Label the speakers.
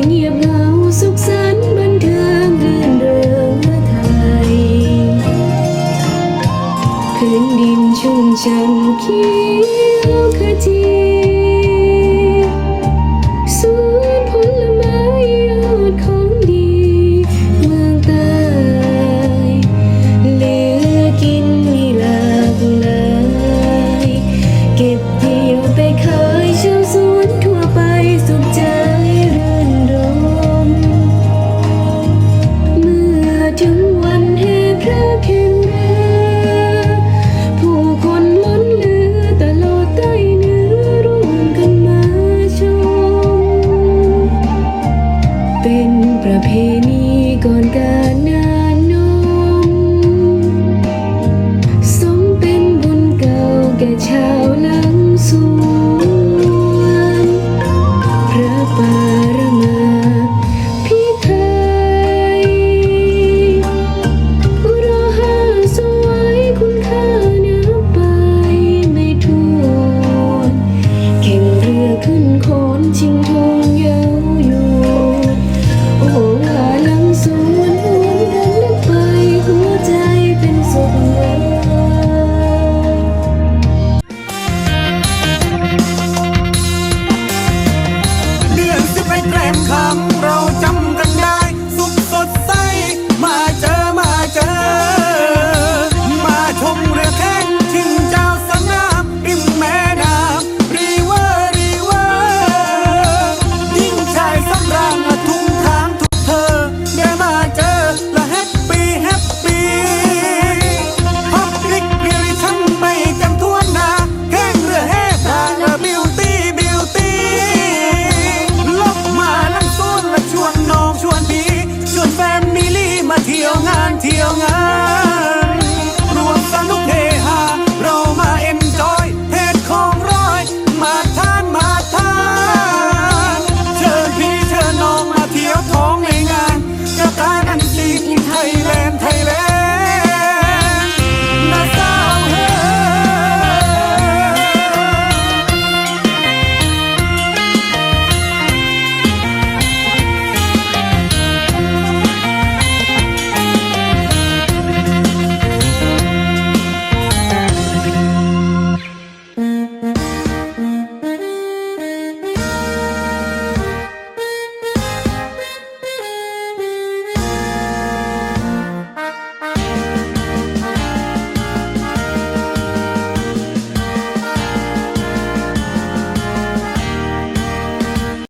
Speaker 1: ยเงียบเหงาสุขสันต์บันเทิงรื่นเริงเมื่อไทยพื้นดินชุ่มฉ่ำเขียวขจีสวนผลไม้ยอดของดีเมืองใต้เหลือกินมีหลากหลายเก็บเกี่ยวไปขาย ประเพณีก่อนการนานนมสมเป็นบุญเก่าแก่ชาวลังสู
Speaker 2: เตรียมคำเรา Tiong Ah.